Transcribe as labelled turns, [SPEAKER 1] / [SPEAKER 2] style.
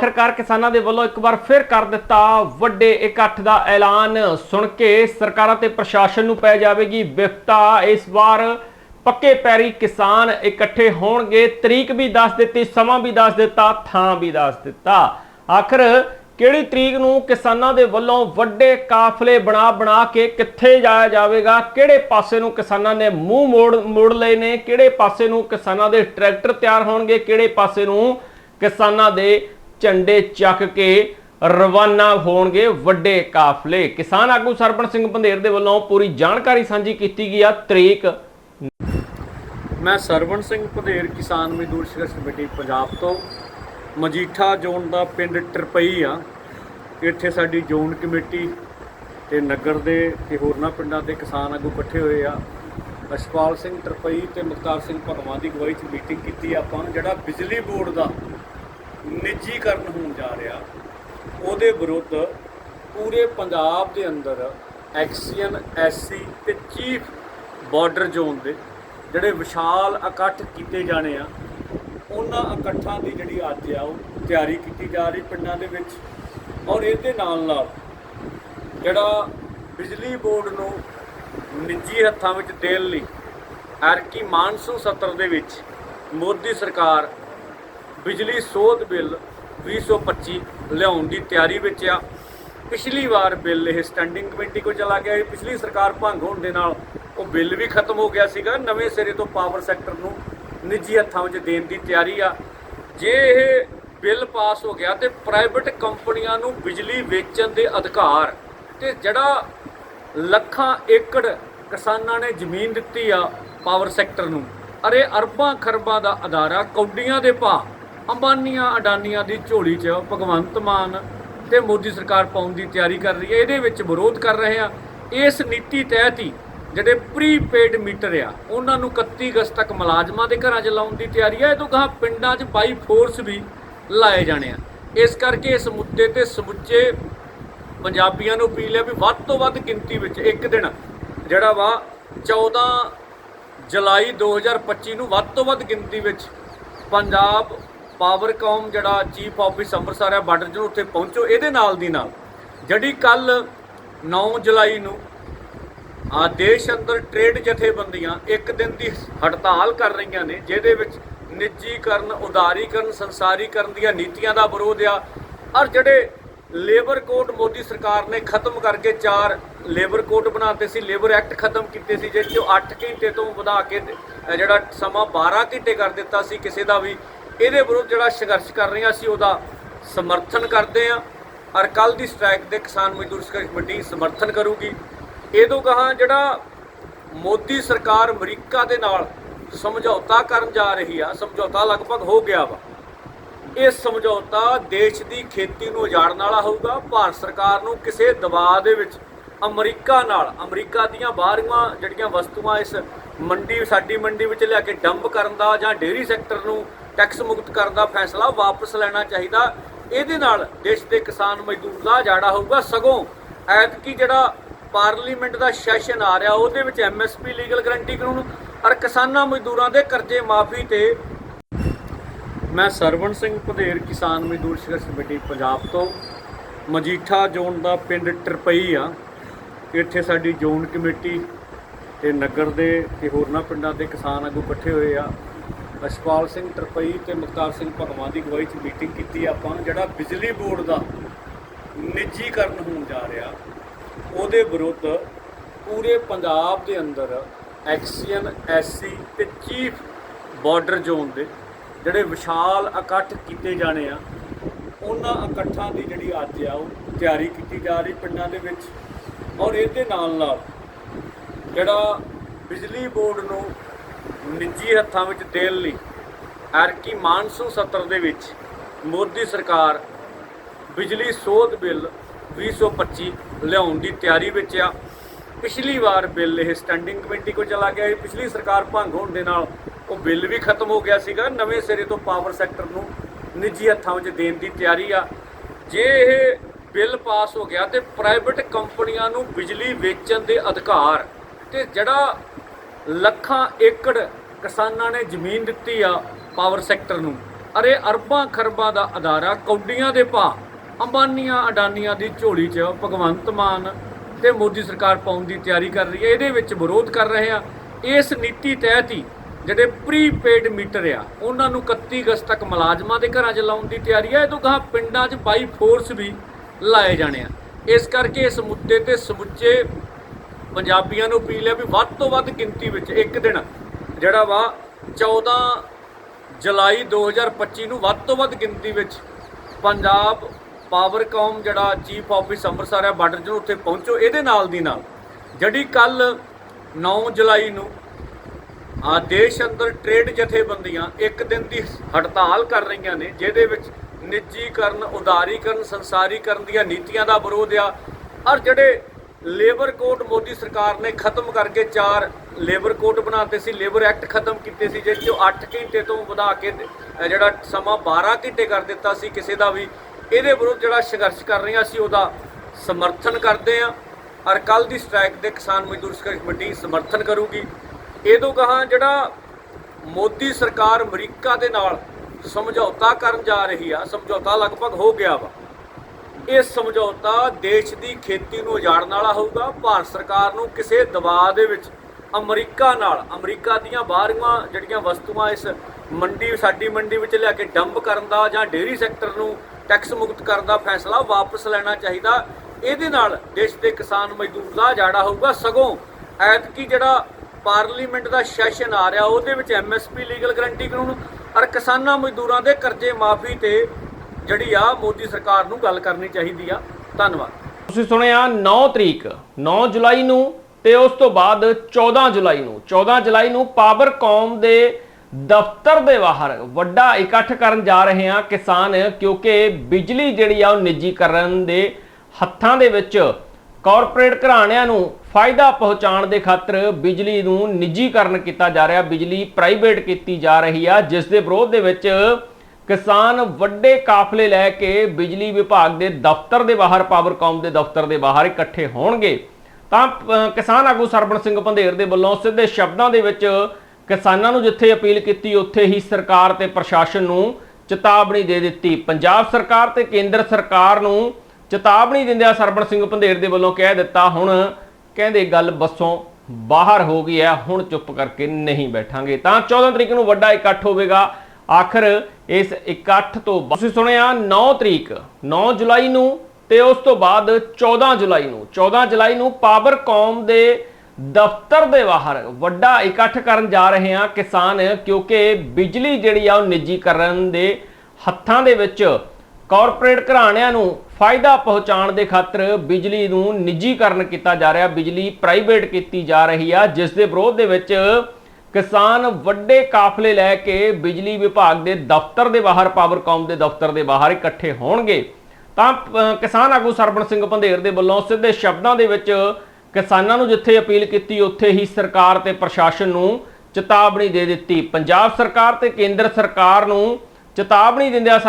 [SPEAKER 1] ਆਖਰਕਾਰ ਕਿਸਾਨਾਂ ਦੇ ਵੱਲੋਂ ਇੱਕ ਵਾਰ ਫਿਰ ਕਰ ਦਿੱਤਾ ਵੱਡੇ ਇਕੱਠ ਦਾ ਐਲਾਨ। ਸੁਣ ਕੇ ਸਰਕਾਰਾਂ ਤੇ ਪ੍ਰਸ਼ਾਸਨ ਨੂੰ ਪੈ ਜਾਵੇਗੀ ਵਿਫਤਾ ਇਸ ਵਾਰ ਪੱਕੇ ਪੈਰੀ ਕਿਸਾਨ ਇਕੱਠੇ ਹੋਣਗੇ। ਤਰੀਕ ਵੀ ਦੱਸ ਦਿੱਤੀ, ਸਮਾਂ ਵੀ ਦੱਸ ਦਿੱਤਾ, ਥਾਂ ਵੀ ਦੱਸ ਦਿੱਤਾ। ਆਖਰ ਕਿਹੜੀ ਤਰੀਕ ਨੂੰ ਕਿਸਾਨਾਂ ਦੇ ਵੱਲੋਂ ਵੱਡੇ ਕਾਫਲੇ ਬਣਾ ਬਣਾ ਕੇ ਕਿੱਥੇ ਜਾਇਆ ਜਾਵੇਗਾ? ਕਿਹੜੇ ਪਾਸੇ ਨੂੰ ਕਿਸਾਨਾਂ ਨੇ ਮੂੰਹ ਮੋੜ ਮੋੜ ਲਏ ਨੇ? ਕਿਹੜੇ ਪਾਸੇ ਨੂੰ ਕਿਸਾਨਾਂ ਦੇ ਟਰੈਕਟਰ ਤਿਆਰ ਹੋਣਗੇ? ਕਿਹੜੇ ਪਾਸੇ ਨੂੰ ਕਿਸਾਨਾਂ ਦੇ ਝੰਡੇ ਚੱਕ ਕੇ ਰਵਾਨਾ ਹੋਣਗੇ ਵੱਡੇ ਕਾਫਲੇ। ਕਿਸਾਨ ਆਗੂ ਸਰਪੰਚ ਸਿੰਘ ਬੰਦੇਰ ਦੇ ਵੱਲੋਂ ਪੂਰੀ ਜਾਣਕਾਰੀ ਸਾਂਝੀ ਕੀਤੀ ਗਈ ਆ ਤਰੀਕ
[SPEAKER 2] ਮੈਂ ਸਰਵਣ ਸਿੰਘ ਭਦੇਰ ਕਿਸਾਨ ਮਜ਼ਦੂਰ ਸੰਘਰਸ਼ ਕਮੇਟੀ, ਪੰਜਾਬ ਤੋਂ। ਮਜੀਠਾ ਜ਼ੋਨ ਦਾ ਪਿੰਡ ਟਰਪਈ ਆ। ਇੱਥੇ ਸਾਡੀ ਜ਼ੋਨ ਕਮੇਟੀ ਤੇ ਨਗਰ ਦੇ ਤੇ ਹੋਰਨਾਂ ਪਿੰਡਾਂ ਦੇ ਕਿਸਾਨ ਆਗੂ ਇਕੱਠੇ ਹੋਏ ਆ। ਅਸ਼ਪਾਲ ਸਿੰਘ ਟਰਪਈ ਤੇ ਮੁਖਤਾਰ ਸਿੰਘ ਭਗਵਾਨ ਦੀ ਅਗਵਾਈ 'ਚ ਮੀਟਿੰਗ ਕੀਤੀ ਆਪਾਂ ਜਿਹੜਾ ਬਿਜਲੀ ਬੋਰਡ ਦਾ ਨਿੱਜੀਕਰਨ ਹੋਣ ਜਾ ਰਿਹਾ। ਉਹਦੇ ਵਿਰੁੱਧ ਪੂਰੇ ਪੰਜਾਬ ਦੇ ਅੰਦਰ ਐਕਸੀਅਨ ਐਸਸੀ ਤੇ ਚੀਫ ਬਾਰਡਰ ਜ਼ੋਨ ਦੇ ਜਿਹੜੇ ਵਿਸ਼ਾਲ ਇਕੱਠ ਕੀਤੇ ਜਾਣੇ ਆ, ਉਹਨਾਂ ਇਕੱਠਾਂ ਦੀ ਜਿਹੜੀ ਅੱਜ ਆ, ਉਹ ਤਿਆਰੀ ਕੀਤੀ ਜਾ ਰਹੀ ਪਿੰਡਾਂ ਦੇ ਵਿੱਚ। ਔਰ ਇਹਦੇ ਨਾਲ ਨਾਲ ਜਿਹੜਾ ਬਿਜਲੀ ਬੋਰਡ ਨੂੰ ਨਿੱਜੀ ਹੱਥਾਂ ਵਿੱਚ ਦੇਣ ਲਈ ਐਰਕੀ ਮਾਨਸੂਨ ਸੱਤਰ ਦੇ ਵਿੱਚ ਮੋਦੀ ਸਰਕਾਰ ਬਿਜਲੀ ਸੋਧ ਬਿੱਲ 2025 ਲਿਆਉਣ ਦੀ ਤਿਆਰੀ ਵਿੱਚ ਆ। ਪਿਛਲੀ ਵਾਰ ਬਿੱਲ ਇਹ ਸਟੈਂਡਿੰਗ ਕਮੇਟੀ ਕੋਲ ਚਲਾ ਗਿਆ ਸੀ। ਪਿਛਲੀ ਸਰਕਾਰ ਭੰਗ ਹੋਣ ਦੇ ਨਾਲ ਉਹ ਬਿੱਲ ਵੀ ਖਤਮ ਹੋ ਗਿਆ ਸੀਗਾ। ਨਵੇਂ ਸਿਰੇ ਤੋਂ ਪਾਵਰ ਸੈਕਟਰ ਨੂੰ ਨਿੱਜੀ ਹੱਥਾਂ ਵਿੱਚ ਦੇਣ ਦੀ ਤਿਆਰੀ ਆ। ਜੇ ਇਹ ਬਿੱਲ ਪਾਸ ਹੋ ਗਿਆ ਤੇ ਪ੍ਰਾਈਵੇਟ ਕੰਪਨੀਆਂ ਨੂੰ ਬਿਜਲੀ ਵੇਚਣ ਦੇ ਅਧਿਕਾਰ ਤੇ ਜਿਹੜਾ ਲੱਖਾਂ ਏਕੜ ਕਿਸਾਨਾਂ ਨੇ ਜ਼ਮੀਨ ਦਿੱਤੀ ਆ ਪਾਵਰ ਸੈਕਟਰ ਨੂੰ, ਅਰੇ ਅਰਬਾਂ ਖਰਬਾਂ ਦਾ ਅਦਾਰਾ ਕੌਡੀਆਂ ਦੇ ਭਾਅ ਅੰਬਾਨੀਆਂ ਅਡਾਨੀਆਂ ਦੀ ਝੋਲੀ 'ਚ ਭਗਵੰਤ ਮਾਨ ਤੇ ਮੋਦੀ ਸਰਕਾਰ ਪਾਉਣ ਦੀ ਤਿਆਰੀ ਕਰ ਰਹੀ ਹੈ। ਇਹਦੇ ਵਿੱਚ ਵਿਰੋਧ ਕਰ ਰਹੇ ਆ। ਇਸ ਨੀਤੀ ਤਹਿਤ ਹੀ ਜਿਹੜੇ ਪ੍ਰੀਪੇਡ ਮੀਟਰ ਆ, ਉਹਨਾਂ ਨੂੰ 31 ਅਗਸਤ ਤੱਕ ਮੁਲਾਜ਼ਮਾਂ ਦੇ ਘਰਾਂ 'ਚ ਲਾਉਣ ਦੀ ਤਿਆਰੀ ਹੈ ਇਹ ਤੋਂ ਗਾਂ ਪਿੰਡਾਂ 'ਚ ਬਾਈ ਫੋਰਸ ਵੀ ਲਾਏ ਜਾਣੇ ਆ। ਇਸ ਕਰਕੇ ਇਸ ਮੁੱਦੇ ਤੇ ਸਮੁੱਚੇ ਪੰਜਾਬੀਆਂ ਨੂੰ ਅਪੀਲ ਹੈ ਵੀ ਵੱਧ ਤੋਂ ਵੱਧ ਗਿਣਤੀ ਵਿੱਚ ਇੱਕ ਦਿਨ ਜਿਹੜਾ ਵਾ 14 ਜੁਲਾਈ 2025 ਨੂੰ ਵੱਧ ਤੋਂ ਵੱਧ ਗਿਣਤੀ ਵਿੱਚ ਪੰਜਾਬ ਪਾਵਰਕਾਮ ਜਿਹੜਾ ਚੀਫ ਆਫਿਸ ਅੰਮ੍ਰਿਤਸਰ ਹੈ, ਬਾਰਡਰ ਜਨ ਉੱਥੇ ਪਹੁੰਚੋ, ਇਹਦੇ ਨਾਲ ਦੀ ਨਾਲ। ਜਿਹੜੀ ਕੱਲ 9 ਜੁਲਾਈ ਨੂੰ ਆ ਦੇਸ਼ ਅੰਦਰ ਟ੍ਰੇਡ ਜਥੇਬੰਦੀਆਂ ਇੱਕ ਦਿਨ ਦੀ ਹੜਤਾਲ ਕਰ ਰਹੀਆਂ ਨੇ, ਜਿਹਦੇ ਵਿੱਚ ਨਿੱਜੀਕਰਨ, ਉਦਾਰੀਕਰਨ, ਸੰਸਾਰੀਕਰਨ ਦੀਆਂ ਨੀਤੀਆਂ ਦਾ ਵਿਰੋਧ ਆ। ਔਰ ਜਿਹੜੇ ਲੇਬਰ ਕੋਡ ਮੋਦੀ ਸਰਕਾਰ ਨੇ ਖਤਮ ਕਰਕੇ ਚਾਰ ਲੇਬਰ ਕੋਡ ਬਣਾਤੇ ਸੀ, ਲੇਬਰ ਐਕਟ ਖਤਮ ਕੀਤੇ ਸੀ ਜਿਸ ਚੋਂ 8 ਘੰਟੇ ਤੋਂ ਵਧਾ ਕੇ ਜਿਹੜਾ ਸਮਾਂ 12 ਘੰਟੇ ਕਰ ਦਿੱਤਾ ਸੀ, ਕਿਸੇ ਦਾ ਵੀ ਇਹਦੇ ਵਿਰੁੱਧ ਜਿਹੜਾ ਸੰਘਰਸ਼ ਕਰ ਰਹੇ ਰਹੀਆਂ ਅਸੀਂ ਉਹਦਾ ਸਮਰਥਨ ਕਰਦੇ ਆ ਔਰ ਕੱਲ ਦੀ ਸਟ੍ਰਾਈਕ ਦੇ ਕਿਸਾਨ ਮਜ਼ਦੂਰ ਸੰਘਰਸ਼ ਕਮੇਟੀ ਸਮਰਥਨ ਕਰੂਗੀ। ਇਹ ਤੋਂ ਕਹਾ ਜਿਹੜਾ ਮੋਦੀ ਸਰਕਾਰ ਅਮਰੀਕਾ ਦੇ ਨਾਲ ਸਮਝੌਤਾ ਕਰਨ ਜਾ ਰਹੀ ਆ, ਸਮਝੌਤਾ ਲਗਭਗ ਹੋ ਗਿਆ ਵਾ। ਇਹ ਸਮਝੌਤਾ ਦੇਸ਼ ਦੀ ਖੇਤੀ ਨੂੰ ਉਜਾੜਨ ਵਾਲਾ ਹੋਊਗਾ। ਭਾਰਤ ਸਰਕਾਰ ਨੂੰ ਕਿਸੇ ਦਬਾਅ ਦੇ ਵਿੱਚ ਅਮਰੀਕਾ ਨਾਲ, ਅਮਰੀਕਾ ਦੀਆਂ ਬਾਹਰੀਆਂ ਜਿਹੜੀਆਂ ਵਸਤੂਆਂ ਇਸ ਮੰਡੀ, ਸਾਡੀ ਮੰਡੀ ਵਿੱਚ ਲਿਆ ਕੇ ਡੰਪ ਕਰਨ ਦਾ ਜਾਂ ਡੇਅਰੀ ਸੈਕਟਰ ਨੂੰ ਟੈਕਸ ਮੁਕਤ ਕਰਨ ਦਾ ਫੈਸਲਾ ਵਾਪਸ ਲੈਣਾ ਚਾਹੀਦਾ। ਇਹਦੇ ਨਾਲ ਦੇਸ਼ ਦੇ ਕਿਸਾਨ ਮਜ਼ਦੂਰ ਦਾ ਉਜਾੜਾ ਹੋਊਗਾ। ਸਗੋਂ ਐਤਕੀ ਜਿਹੜਾ ਪਾਰਲੀਮੈਂਟ ਦਾ ਸੈਸ਼ਨ ਆ ਰਿਹਾ, ਉਹਦੇ ਵਿੱਚ ਐਮਐਸਪੀ ਲੀਗਲ ਗਰੰਟੀ ਕਾਨੂੰਨ ਔਰ ਕਿਸਾਨਾਂ ਮਜ਼ਦੂਰਾਂ ਦੇ ਕਰਜ਼ੇ ਮਾਫੀ ਤੇ ਮੈਂ ਸਰਵਣ ਸਿੰਘ ਭਦੇਰ, ਕਿਸਾਨ ਮਜ਼ਦੂਰ ਸੰਘਰਸ਼ ਕਮੇਟੀ, ਪੰਜਾਬ ਤੋਂ। ਮਜੀਠਾ ਜ਼ੋਨ ਦਾ ਪਿੰਡ ਟਰਪਈ ਆ। ਇੱਥੇ ਸਾਡੀ ਜ਼ੋਨ ਕਮੇਟੀ ਤੇ ਨਗਰ ਦੇ ਤੇ ਹੋਰਨਾਂ ਪਿੰਡਾਂ ਦੇ ਕਿਸਾਨ ਆਗੂ ਇਕੱਠੇ ਹੋਏ ਆ। ਅਸ਼ਪਾਲ ਸਿੰਘ ਟਰਪਈ ਤੇ ਮੁਖਤਾਰ ਸਿੰਘ ਭਗਵਾਨ ਦੀ ਅਗਵਾਈ 'ਚ ਮੀਟਿੰਗ ਕੀਤੀ ਆਪਾਂ ਜਿਹੜਾ ਬਿਜਲੀ ਬੋਰਡ ਦਾ ਨਿੱਜੀਕਰਨ ਹੋਣ ਜਾ ਰਿਹਾ, ਉਹਦੇ ਵਿਰੁੱਧ ਪੂਰੇ ਪੰਜਾਬ ਦੇ ਅੰਦਰ ਐਕਸੀਅਨ ਐਸਸੀ ਤੇ ਚੀਫ ਬਾਰਡਰ ਜ਼ੋਨ ਦੇ ਜਿਹੜੇ ਵਿਸ਼ਾਲ ਇਕੱਠ ਕੀਤੇ ਜਾਣੇ ਆ, ਉਹਨਾਂ ਇਕੱਠਾਂ ਦੀ ਜਿਹੜੀ ਅੱਜ ਆ, ਉਹ ਤਿਆਰੀ ਕੀਤੀ ਜਾ ਰਹੀ ਪਿੰਡਾਂ ਦੇ ਵਿੱਚ ਔਰ ਇਹਦੇ ਨਾਲ ਨਾਲ ਜਿਹੜਾ ਬਿਜਲੀ ਬੋਰਡ ਨੂੰ ਨਿੱਜੀ ਹੱਥਾਂ ਵਿੱਚ ਦੇਣ ਲਈ ਐਰਕੀ ਮਾਨਸੂਨ ਸੱਤਰ ਦੇ ਵਿੱਚ ਮੋਦੀ ਸਰਕਾਰ ਬਿਜਲੀ ਸੋਧ ਬਿੱਲ 2025 ਲਿਆਉਣ ਦੀ ਤਿਆਰੀ ਵਿੱਚ ਆ। ਪਿਛਲੀ ਵਾਰ ਬਿੱਲ ਇਹ ਸਟੈਂਡਿੰਗ ਕਮੇਟੀ ਕੋਲ ਚਲਾ ਗਿਆ ਸੀ। ਪਿਛਲੀ ਸਰਕਾਰ ਭੰਗ ਹੋਣ ਦੇ ਨਾਲ ਉਹ ਬਿੱਲ ਵੀ ਖਤਮ ਹੋ ਗਿਆ ਸੀਗਾ। ਨਵੇਂ ਸਿਰੇ ਤੋਂ ਪਾਵਰ ਸੈਕਟਰ ਨੂੰ ਨਿੱਜੀ ਹੱਥਾਂ ਵਿੱਚ ਦੇਣ ਦੀ ਤਿਆਰੀ ਆ। ਜੇ ਇਹ ਬਿੱਲ ਪਾਸ ਹੋ ਗਿਆ ਤੇ ਪ੍ਰਾਈਵੇਟ ਕੰਪਨੀਆਂ ਨੂੰ ਬਿਜਲੀ ਵੇਚਣ ਦੇ ਅਧਿਕਾਰ ਤੇ ਜਿਹੜਾ ਲੱਖਾਂ ਏਕੜ ਕਿਸਾਨਾਂ ਨੇ ਜ਼ਮੀਨ ਦਿੱਤੀ ਆ ਪਾਵਰ ਸੈਕਟਰ ਨੂੰ, ਅਰੇ ਅਰਬਾਂ ਖਰਬਾਂ ਦਾ ਅਦਾਰਾ ਕੌਡੀਆਂ ਦੇ ਭਾਅ, ਅੰਬਾਨੀਆਂ ਅਡਾਨੀਆਂ ਦੀ ਝੋਲੀ 'ਚ ਭਗਵੰਤ ਮਾਨ ਤੇ ਮੋਦੀ ਸਰਕਾਰ ਪਾਉਣ ਦੀ ਤਿਆਰੀ ਕਰ ਰਹੀ ਹੈ, ਇਹਦੇ ਵਿੱਚ ਵਿਰੋਧ ਕਰ ਰਹੇ ਆ। ਇਸ ਨੀਤੀ ਤਹਿਤ ਹੀ ਜਿਹੜੇ ਪ੍ਰੀਪੇਡ ਮੀਟਰ ਆ, ਉਹਨਾਂ ਨੂੰ 31 ਅਗਸਤ ਤੱਕ ਮੁਲਾਜ਼ਮਾਂ ਦੇ ਘਰਾਂ 'ਚ ਲਾਉਣ ਦੀ ਤਿਆਰੀ ਹੈ ਇਹ ਤੋਂ ਗਾਂ ਪਿੰਡਾਂ 'ਚ ਬਾਈ ਫੋਰਸ ਵੀ ਲਾਏ ਜਾਣੇ ਆ। ਇਸ ਕਰਕੇ ਇਸ ਮੁੱਦੇ ਤੇ ਸਮੁੱਚੇ ਪੰਜਾਬੀਆਂ ਨੂੰ ਅਪੀਲ ਹੈ ਵੀ ਵੱਧ ਤੋਂ ਵੱਧ ਗਿਣਤੀ ਵਿੱਚ ਇੱਕ ਦਿਨ ਜਿਹੜਾ ਵਾ 14 ਜੁਲਾਈ 2025 ਨੂੰ ਵੱਧ ਤੋਂ ਵੱਧ ਗਿਣਤੀ ਵਿੱਚ ਪੰਜਾਬ ਪਾਵਰਕਾਮ ਜਿਹੜਾ ਚੀਫ ਆਫਿਸ ਅੰਮ੍ਰਿਤਸਰ ਹੈ, ਬਾਰਡਰ ਨੂੰ ਉੱਥੇ ਪਹੁੰਚੋ, ਇਹਦੇ ਨਾਲ ਦੀ ਨਾਲ। ਜਿਹੜੀ ਕੱਲ 9 ਜੁਲਾਈ ਨੂੰ ਆ ਦੇਸ਼ ਅੰਦਰ ਟ੍ਰੇਡ ਜਥੇਬੰਦੀਆਂ ਇੱਕ ਦਿਨ ਦੀ ਹੜਤਾਲ ਕਰ ਰਹੀਆਂ ਨੇ, ਜਿਹਦੇ ਵਿੱਚ ਨਿੱਜੀਕਰਨ, ਉਦਾਰੀਕਰਨ, ਸੰਸਾਰੀਕਰਨ ਦੀਆਂ ਨੀਤੀਆਂ ਦਾ ਵਿਰੋਧ ਆ, ਔਰ ਜਿਹੜੇ ਲੇਬਰ ਕੋਡ ਮੋਦੀ ਸਰਕਾਰ ਨੇ ਖਤਮ ਕਰਕੇ ਚਾਰ ਲੇਬਰ ਕੋਡ ਬਣਾਤੇ ਸੀ। ਲੇਬਰ ਐਕਟ ਖਤਮ ਕੀਤੇ ਸੀ, ਜਿਸ ਚੋਂ 8 ਘੰਟੇ ਤੋਂ ਵਧਾ ਕੇ ਜਿਹੜਾ ਸਮਾਂ 12 ਘੰਟੇ ਕਰ ਦਿੱਤਾ ਸੀ ਕਿਸੇ ਦਾ ਵੀ। ਇਹਦੇ ਵਿਰੁੱਧ ਜਿਹੜਾ ਸੰਘਰਸ਼ ਕਰ ਰਹੀਆਂ ਅਸੀਂ, ਉਹਦਾ ਸਮਰਥਨ ਕਰਦੇ ਆ ਔਰ ਕੱਲ ਦੀ ਸਟ੍ਰਾਈਕ ਦੇ ਕਿਸਾਨ ਮਜ਼ਦੂਰ ਸੰਘਰਸ਼ ਕਮੇਟੀ ਸਮਰਥਨ ਕਰੂਗੀ। ਇਹ ਤੋਂ ਕਹਾ ਜਿਹੜਾ ਮੋਦੀ ਸਰਕਾਰ ਅਮਰੀਕਾ ਦੇ ਨਾਲ ਸਮਝੌਤਾ ਕਰਨ ਜਾ ਰਹੀ ਆ, ਸਮਝੌਤਾ ਲਗਭਗ ਹੋ ਗਿਆ ਵਾ। ਇਹ ਸਮਝੌਤਾ ਦੇਸ਼ ਦੀ ਖੇਤੀ ਨੂੰ ਉਜਾੜਨ ਵਾਲਾ ਹੋਊਗਾ। ਭਾਰਤ ਸਰਕਾਰ ਨੂੰ ਕਿਸੇ ਦਬਾਅ ਦੇ ਵਿੱਚ ਅਮਰੀਕਾ ਨਾਲ, ਅਮਰੀਕਾ ਦੀਆਂ ਬਾਹਰੀਆਂ ਜਿਹੜੀਆਂ ਵਸਤੂਆਂ ਇਸ ਮੰਡੀ, ਸਾਡੀ ਮੰਡੀ ਵਿੱਚ ਲਿਆ ਕੇ ਡੰਪ ਕਰਨ ਦਾ ਜਾਂ ਡੇਅਰੀ ਸੈਕਟਰ ਨੂੰ ਟੈਕਸ ਮੁਕਤ ਕਰਨ ਦਾ ਫੈਸਲਾ ਵਾਪਸ ਲੈਣਾ ਚਾਹੀਦਾ। ਇਹਦੇ ਨਾਲ ਦੇਸ਼ ਦੇ ਕਿਸਾਨ ਮਜ਼ਦੂਰ ਦਾ ਉਜਾੜਾ ਹੋਊਗਾ। ਸਗੋਂ ਐਤਕੀ ਜਿਹੜਾ ਪਾਰਲੀਮੈਂਟ ਦਾ ਸੈਸ਼ਨ ਆ ਰਿਹਾ, ਉਹਦੇ ਵਿੱਚ ਐਮਐਸਪੀ ਲੀਗਲ ਗਰੰਟੀ ਕਾਨੂੰਨ ਔਰ ਕਿਸਾਨਾਂ ਮਜ਼ਦੂਰਾਂ ਦੇ ਕਰਜ਼ੇ ਮਾਫੀ ਤੇ ਜਿਹੜੀ ਆ ਮੋਦੀ ਸਰਕਾਰ ਨੂੰ ਗੱਲ ਕਰਨੀ ਚਾਹੀਦੀ ਆ। ਧੰਨਵਾਦ।
[SPEAKER 1] ਤੁਸੀਂ ਸੁਣਿਆ 9 ਤਰੀਕ 9 ਜੁਲਾਈ ਨੂੰ ਤੇ ਉਸ ਤੋਂ ਬਾਅਦ 14 ਜੁਲਾਈ ਨੂੰ। 14 ਜੁਲਾਈ ਨੂੰ ਪਾਵਰਕਾਮ ਦੇ ਦਫ਼ਤਰ ਦੇ ਬਾਹਰ ਵੱਡਾ ਇਕੱਠ ਕਰਨ ਜਾ ਰਹੇ ਆ ਕਿਸਾਨ, ਕਿਉਂਕਿ ਬਿਜਲੀ ਜਿਹੜੀ ਆ ਉਹ ਨਿੱਜੀਕਰਨ ਦੇ ਹੱਥਾਂ ਦੇ ਵਿੱਚ ਕਾਰਪੋਰੇਟ ਘਰਾਣਿਆਂ ਨੂੰ ਫਾਇਦਾ ਪਹੁੰਚਾਉਣ ਦੇ ਖਾਤਰ ਬਿਜਲੀ ਨੂੰ ਨਿੱਜੀਕਰਨ ਕੀਤਾ ਜਾ ਰਿਹਾ। ਬਿਜਲੀ ਪ੍ਰਾਈਵੇਟ ਕੀਤੀ ਜਾ ਰਹੀ ਆ, ਜਿਸ ਦੇ ਵਿਰੋਧ ਦੇ ਵਿੱਚ ਕਿਸਾਨ ਵੱਡੇ ਕਾਫਲੇ ਲੈ ਕੇ ਬਿਜਲੀ ਵਿਭਾਗ ਦੇ ਦਫ਼ਤਰ ਦੇ ਬਾਹਰ ਪਾਵਰਕਾਮ ਦੇ ਦਫ਼ਤਰ ਦੇ ਬਾਹਰ ਇਕੱਠੇ ਹੋਣਗੇ। ਤਾਂ ਕਿਸਾਨ ਆਗੂ ਸਰਬਣ ਸਿੰਘ ਪੰਧੇਰ ਦੇ ਵੱਲੋਂ ਸਿੱਧੇ ਸ਼ਬਦਾਂ ਦੇ ਵਿੱਚ ਕਿਸਾਨਾਂ ਨੂੰ ਜਿੱਥੇ ਅਪੀਲ ਕੀਤੀ, ਉੱਥੇ ਹੀ ਸਰਕਾਰ ਤੇ ਪ੍ਰਸ਼ਾਸਨ ਨੂੰ ਚੇਤਾਵਨੀ ਦੇ ਦਿੱਤੀ। ਪੰਜਾਬ ਸਰਕਾਰ ਤੇ ਕੇਂਦਰ ਸਰਕਾਰ ਨੂੰ ਚੇਤਾਵਨੀ ਦਿੰਦਿਆਂ ਸਰਬਣ ਸਿੰਘ ਪੰਧੇਰ ਦੇ ਵੱਲੋਂ ਕਹਿ ਦਿੱਤਾ, ਹੁਣ ਕਹਿੰਦੇ ਗੱਲ ਬੱਸੋਂ ਬਾਹਰ ਹੋ ਗਈ ਹੈ, ਹੁਣ ਚੁੱਪ ਕਰਕੇ ਨਹੀਂ ਬੈਠਾਂਗੇ। ਤਾਂ 14 ਤਰੀਕ ਨੂੰ ਵੱਡਾ ਇਕੱਠ ਹੋਵੇਗਾ। ਆਖਰ ਇਸ ਇਕੱਠ ਤੋਂ ਤੁਸੀਂ ਸੁਣਿਆ 9 ਤਰੀਕ 9 ਜੁਲਾਈ ਨੂੰ ਤੇ ਉਸ ਤੋਂ ਬਾਅਦ 14 ਜੁਲਾਈ ਨੂੰ। 14 ਜੁਲਾਈ ਨੂੰ ਪਾਵਰਕਾਮ ਦੇ ਦਫ਼ਤਰ ਦੇ ਬਾਹਰ ਵੱਡਾ ਇਕੱਠ ਕਰਨ ਜਾ ਰਹੇ ਹਾਂ ਕਿਸਾਨ, ਕਿਉਂਕਿ ਬਿਜਲੀ ਜਿਹੜੀ ਆ ਉਹ ਨਿੱਜੀਕਰਨ ਦੇ ਹੱਥਾਂ ਦੇ ਵਿੱਚ ਕਾਰਪੋਰੇਟ ਘਰਾਣਿਆਂ ਨੂੰ ਫਾਇਦਾ ਪਹੁੰਚਾਉਣ ਦੇ ਖਾਤਰ ਬਿਜਲੀ ਨੂੰ ਨਿੱਜੀਕਰਨ ਕੀਤਾ ਜਾ ਰਿਹਾ, ਬਿਜਲੀ ਪ੍ਰਾਈਵੇਟ ਕੀਤੀ ਜਾ ਰਹੀ ਆ, ਜਿਸ ਦੇ ਵਿਰੋਧ ਦੇ ਵਿੱਚ ਕਿਸਾਨ ਵੱਡੇ ਕਾਫਲੇ ਲੈ ਕੇ ਬਿਜਲੀ ਵਿਭਾਗ ਦੇ ਦਫ਼ਤਰ ਦੇ ਬਾਹਰ ਪਾਵਰਕਾਮ ਦੇ ਦਫ਼ਤਰ ਦੇ ਬਾਹਰ ਇਕੱਠੇ ਹੋਣਗੇ। ਤਾਂ ਕਿਸਾਨ ਆਗੂ ਸਰਬਣ ਸਿੰਘ ਪੰਧੇਰ ਦੇ ਵੱਲੋਂ ਸਿੱਧੇ ਸ਼ਬਦਾਂ ਦੇ ਵਿੱਚ ਕਿਸਾਨਾਂ ਨੂੰ ਜਿੱਥੇ ਅਪੀਲ ਕੀਤੀ, ਉੱਥੇ ਹੀ ਸਰਕਾਰ ਤੇ ਪ੍ਰਸ਼ਾਸਨ ਨੂੰ ਚੇਤਾਵਨੀ ਦੇ ਦਿੱਤੀ। ਪੰਜਾਬ ਸਰਕਾਰ ਤੇ ਕੇਂਦਰ ਸਰਕਾਰ ਨੂੰ ਚੇਤਾਵਨੀ ਦਿੰਦਿਆਂ ਸਰ